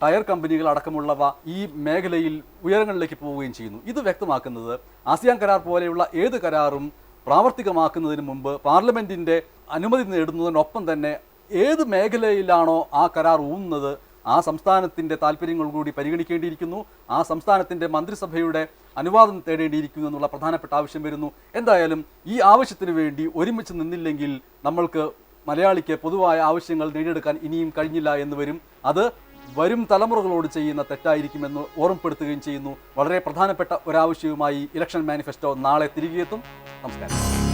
ടയർ കമ്പനികൾ അടക്കമുള്ളവ ഈ മേഖലയിൽ ഉയരങ്ങളിലേക്ക് പോവുകയും ചെയ്യുന്നു. ഇത് വ്യക്തമാക്കുന്നത് ആസിയാൻ കരാർ പോലെയുള്ള ഏത് കരാറും പ്രാവർത്തികമാക്കുന്നതിന് മുമ്പ് പാർലമെന്റിന്റെ അനുമതി നേടുന്നതിനൊപ്പം തന്നെ ഏത് മേഖലയിലാണോ ആ കരാർ ഊന്നുന്നത് ആ സംസ്ഥാനത്തിന്റെ താല്പര്യങ്ങൾ കൂടി പരിഗണിക്കേണ്ടിയിരിക്കുന്നു. ആ സംസ്ഥാനത്തിന്റെ മന്ത്രിസഭയുടെ അനുവാദം തേടേണ്ടിയിരിക്കുന്നു എന്നുള്ള പ്രധാനപ്പെട്ട ആവശ്യം വരുന്നു. എന്തായാലും ഈ ആവശ്യത്തിന് വേണ്ടി ഒരുമിച്ച് നിന്നില്ലെങ്കിൽ നമ്മൾക്ക് മലയാളിക്ക് പൊതുവായ ആവശ്യങ്ങൾ നേടിയെടുക്കാൻ ഇനിയും കഴിഞ്ഞില്ല എന്ന് വരും. അത് വരും തലമുറകളോട് ചെയ്യുന്ന തെറ്റായിരിക്കുമെന്ന് ഓർമ്മപ്പെടുത്തുകയും ചെയ്യുന്നു. വളരെ പ്രധാനപ്പെട്ട ഒരാവശ്യവുമായി ഇലക്ഷൻ മാനിഫെസ്റ്റോ നാളെ തിരികെയെത്തും. നമസ്കാരം.